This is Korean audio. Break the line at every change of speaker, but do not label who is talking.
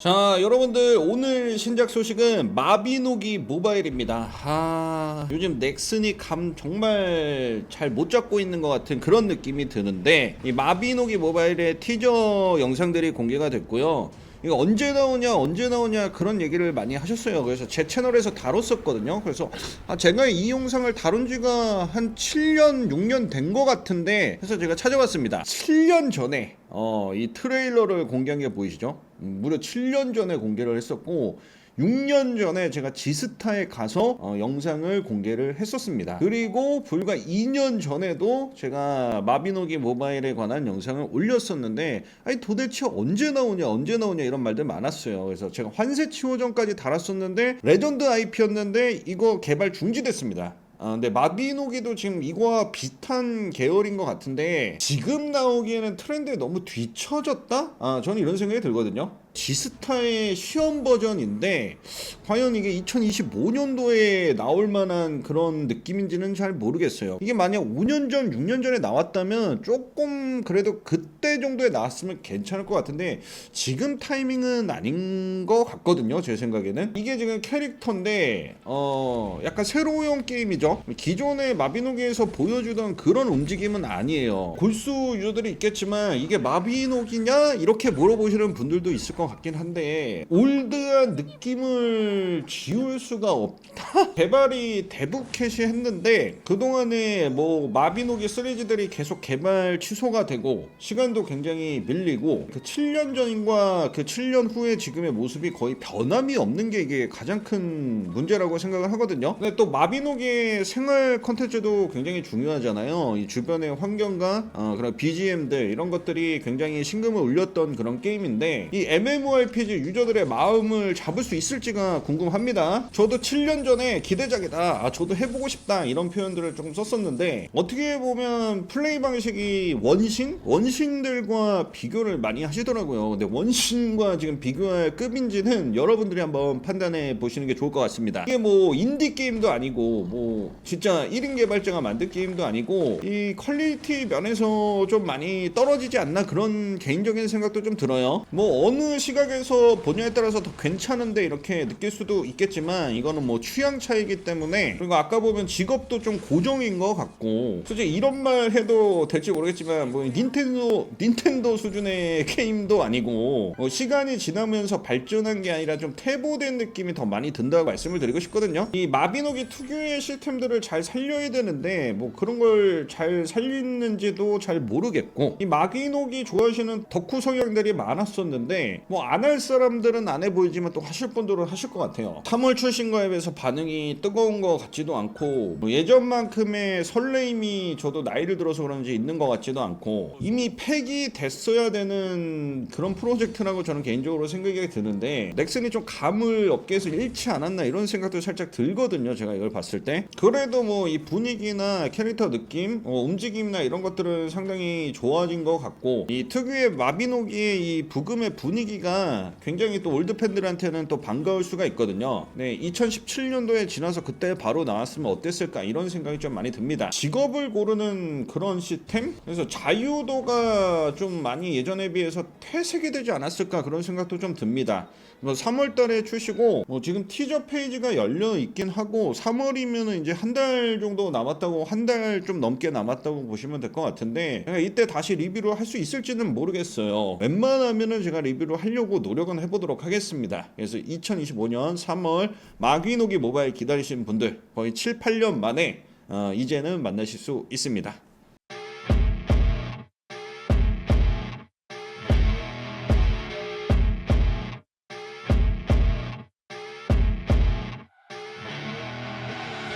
자 여러분들 오늘 신작 소식은 마비노기 모바일입니다. 아 요즘 넥슨이 감 정말 잘 못 잡고 있는 것 같은 그런 느낌이 드는데 이 마비노기 모바일의 티저 영상들이 공개가 됐고요 이거 언제 나오냐 언제 나오냐 그런 얘기를 많이 하셨어요. 그래서 제 채널에서 다뤘었거든요. 그래서 아 제가 이 영상을 다룬 지가 한 7년 6년 된 것 같은데 그래서 제가 찾아봤습니다. 7년 전에 어, 이 트레일러를 공개한 게 보이시죠? 음, 무려 7년 전에 공개를 했었고 6년 전에 제가 지스타에 가서 어, 영상을 공개를 했었습니다. 그리고 불과 2년 전에도 제가 마비노기 모바일에 관한 영상을 올렸었는데 아니 도대체 언제 나오냐 언제 나오냐 이런 말들 많았어요. 그래서 제가 환세 치호전까지 달았었는데 레전드 IP였는데 이거 개발 중지됐습니다. 아, 근데 마비노기도 지금 이거와 비슷한 계열인 것 같은데 지금 나오기에는 트렌드에 너무 뒤처졌다? 아, 저는 이런 생각이 들거든요. 지스타의 시험 버전인데 과연 이게 2025년도에 나올 만한 그런 느낌인지는 잘 모르겠어요. 이게 만약 5년 전, 6년 전에 나왔다면 조금 그래도 그때 정도에 나왔으면 괜찮을 것 같은데 지금 타이밍은 아닌 것 같거든요. 제 생각에는 이게 지금 캐릭터인데 어 약간 새로운 게임이죠. 기존의 마비노기에서 보여주던 그런 움직임은 아니에요. 골수 유저들이 있겠지만 이게 마비노기냐 이렇게 물어보시는 분들도 있을 것 같긴 한데 올드한 느낌을 지울 수가 없다. 개발이 대북캐시 했는데 그동안에 뭐 마비노기 시리즈들이 계속 개발 취소가 되고 시간도 굉장히 밀리고 그 7년 전과 그 7년 후에 지금의 모습이 거의 변함이 없는 게 이게 가장 큰 문제라고 생각을 하거든요. 근데 또 마비노기의 생활 컨텐츠도 굉장히 중요하잖아요. 이 주변의 환경과 어, 그런 BGM들 이런 것들이 굉장히 신금을 울렸던 그런 게임인데 이 MMORPG 유저들의 마음을 잡을 수 있을지가 궁금합니다. 저도 7년 전에 기대작이다. 아, 저도 해보고 싶다. 이런 표현들을 조금 썼었는데 어떻게 보면 플레이 방식이 원신? 원신들과 비교를 많이 하시더라고요. 근데 원신과 지금 비교할 급인지는 여러분들이 한번 판단해 보시는 게 좋을 것 같습니다. 이게 뭐 인디 게임도 아니고 뭐 진짜 1인 개발자가 만든 게임도 아니고 이 퀄리티 면에서 좀 많이 떨어지지 않나 그런 개인적인 생각도 좀 들어요. 뭐 어느 시각에서 보냐에 따라서 더 괜찮은데 이렇게 느낄 수도 있겠지만 이거는 뭐 취향 차이기 때문에 그리고 아까 보면 직업도 좀 고정인 것 같고 솔직히 이런 말 해도 될지 모르겠지만 뭐 닌텐도 닌텐도 수준의 게임도 아니고 뭐 시간이 지나면서 발전한 게 아니라 좀 퇴보된 느낌이 더 많이 든다고 말씀을 드리고 싶거든요. 이 마비노기 특유의 시스템들을 잘 살려야 되는데 뭐 그런 걸 잘 살리는지도 잘 모르겠고 이 마비노기 좋아하시는 덕후 성향들이 많았었는데 뭐 안 할 사람들은 안 해 보이지만 또 하실 분들은 하실 것 같아요. 3월 출신 거에 비해서 반응이 뜨거운 것 같지도 않고 뭐 예전만큼의 설레임이 저도 나이를 들어서 그런지 있는 것 같지도 않고 이미 폐기됐어야 되는 그런 프로젝트라고 저는 개인적으로 생각이 드는데 넥슨이 좀 감을 업계에서 잃지 않았나 이런 생각도 살짝 들거든요. 제가 이걸 봤을 때 그래도 뭐 이 분위기나 캐릭터 느낌, 어, 움직임이나 이런 것들은 상당히 좋아진 것 같고 이 특유의 마비노기의 이 부금의 분위기 가 굉장히 또 올드 팬들한테는 또 반가울 수가 있거든요. 네, 2017년도에 지나서 그때 바로 나왔으면 어땠을까 이런 생각이 좀 많이 듭니다. 직업을 고르는 그런 시스템? 그래서 자유도가 좀 많이 예전에 비해서 퇴색이 되지 않았을까 그런 생각도 좀 듭니다. 뭐 3월 달에 출시고 뭐 지금 티저 페이지가 열려 있긴 하고 3월이면은 이제 한 달 정도 남았다고 한 달 좀 넘게 남았다고 보시면 될 것 같은데 이때 다시 리뷰를 할 수 있을지는 모르겠어요. 웬만하면은 제가 리뷰를 하려고 노력은 해보도록 하겠습니다. 그래서 2025년 3월 마귀노기 모바일 기다리신 분들 거의 7, 8년 만에 어, 이제는 만나실 수 있습니다.